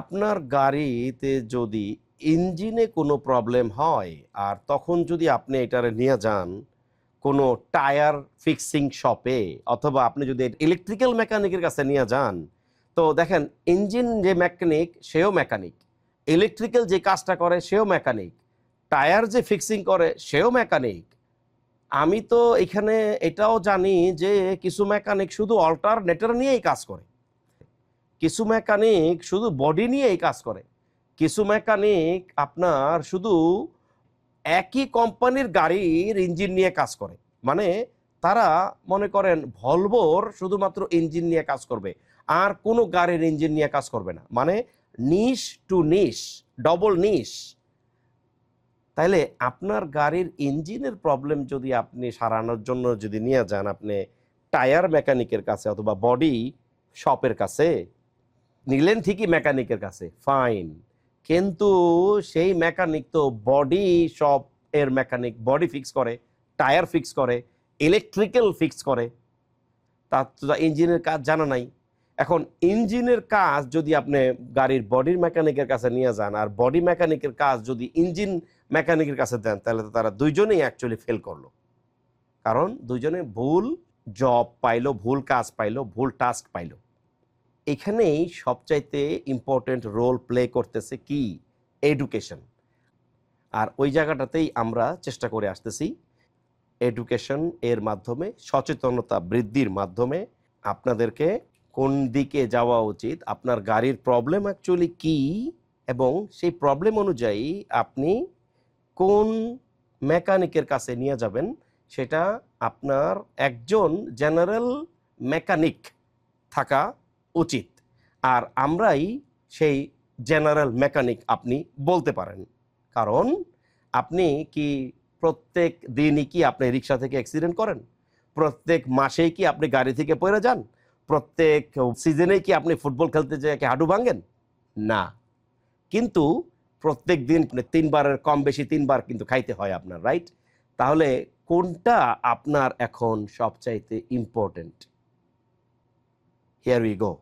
আপনার গাড়িতে যদি ইঞ্জিনে কোনো প্রবলেম হয়, আর তখন যদি আপনি এটারে নিয়ে যান কোনো টায়ার ফিক্সিং শপে, অথবা আপনি যদি ইলেকট্রিক্যাল মেকানিকের কাছে নিয়ে যান, তো দেখেন ইঞ্জিন যে মেকানিক, সেও মেকানিক। ইলেকট্রিক্যাল যে কাজটা করে, সেও মেকানিক। টায়ার যে ফিক্সিং করে, সেও মেকানিক। আমি তো এখানে এটাও জানি যে কিছু মেকানিক শুধু অল্টারনেটর নিয়েই কাজ করে। কিছু মেকানিক শুধু বডি নিয়েই কাজ করে। কিছু মেকানিক আপনার শুধু একই কোম্পানির গাড়ির ইঞ্জিন নিয়ে কাজ করে। মানে তারা মনে করেন ভলভোর শুধুমাত্র ইঞ্জিন নিয়ে কাজ করবে। আর কোনো গাড়ির ইঞ্জিন নিয়ে কাজ করবে না। মানে নিশ টু নিশ ডবল নিশ তাইলে আপনার গাড়ির ইঞ্জিনের প্রবলেম যদি আপনি সারানোর জন্য যদি নিয়ে যান, আপনি টায়ার মেকানিকের কাছে অথবা বডি শপের কাছে নিলেন ঠিকই মেকানিকের কাছে, ফাইন। কিন্তু সেই মেকানিক তো বডি শপ এর মেকানিক, বডি ফিক্স করে, টায়ার ফিক্স করে, ইলেকট্রিক্যাল ফিক্স করে। তার তো ইঞ্জিনের কাজ জানা নাই। এখন ইঞ্জিনের কাজ যদি আপনি গাড়ির বডির মেকানিকের কাছে নিয়ে যান আর বডি মেকানিকের কাজ যদি ইঞ্জিন মেকানিকের কাছে দেন, তাহলে তো তারা দুইজনেই অ্যাকচুয়ালি ফেল করল। কারণ দুইজনে ভুল জব পাইলো, ভুল কাজ পাইলো, ভুল টাস্ক পাইলো। এখানেই সবচাইতে ইম্পর্টেন্ট রোল প্লে করতেছে কি? এডুকেশন আর ওই জায়গাটাতেই আমরা চেষ্টা করে আসতেছি এডুকেশন এর মাধ্যমে, সচেতনতা বৃদ্ধির মাধ্যমে আপনাদেরকে কোন দিকে যাওয়া উচিত, আপনার গাড়ির প্রবলেম অ্যাকচুয়ালি কি এবং সেই প্রবলেম অনুযায়ী আপনি কোন মেকানিকের কাছে নিয়ে যাবেন সেটা আপনার একজন জেনারেল মেকানিক থাকা উচিত। আর আমরাই সেই জেনারেল মেকানিক আপনি বলতে পারেন। কারণ আপনি কি প্রত্যেক দিনই কি আপনি রিক্সা থেকে অ্যাক্সিডেন্ট করেন? প্রত্যেক মাসেই কি আপনি গাড়ি থেকে পড়ে যান? প্রত্যেক সিজনেই কি আপনি ফুটবল খেলতে যেয়ে কি হাঁটু ভাঙেন? না। কিন্তু প্রত্যেক দিন তিনবারের কম বেশি তিনবার কিন্তু খাইতে হয় আপনার রাইট তাহলে কোনটা আপনার এখন সবচাইতে ইম্পর্টেন্ট হিয়ার উই গো